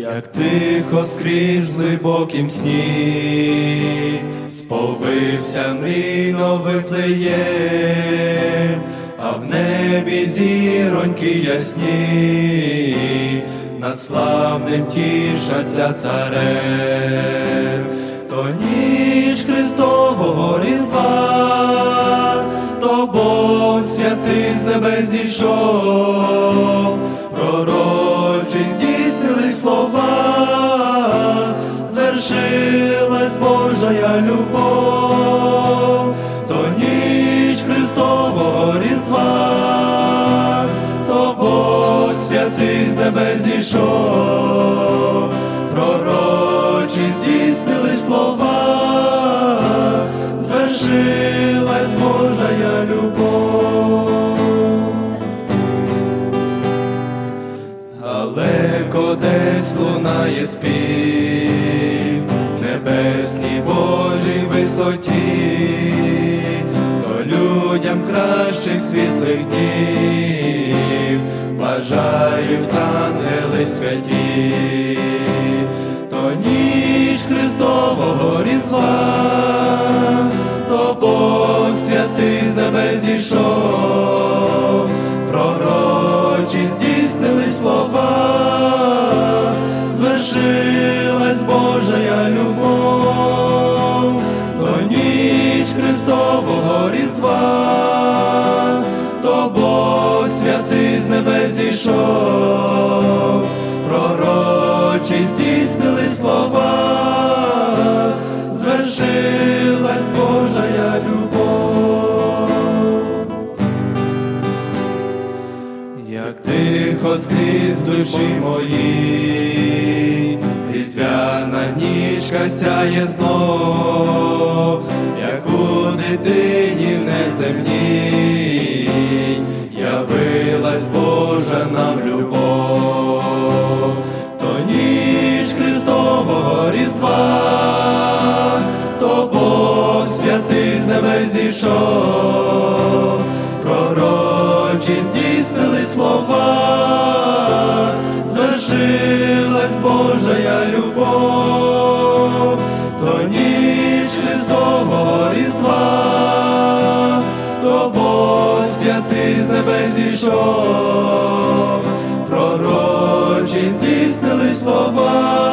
Як тихо скрізь в глибокім сні, сповився нино Вифлеєм, а в небі зіроньки ясні, над славним тішаться царем, то ніч Христового Різдва, то Бог святий з небес зійшов, пророчі здійснили слова, звершилась Божая любов, то ніч Христового Різдва, то Бог святий з небе зійшов, Далеко десь лунає спів, небесній Божій висоті, то людям кращих світлих днів, бажають ангели святі, то ніч Христового Різдва, то Бог святий з небес зійшов, Бог святий з небес зійшов, пророчі здійснили слова, звершилась Божая любов. Як тихо скрізь душі мої, різдвяна нічка сяє знов, як у дитині неземній, Святий з небес зійшов, пророчі здійснили слова, звершилась Божая любов, то ніч Христового Різдва, то Бог святий з небес зійшов, пророчі здійснили слова,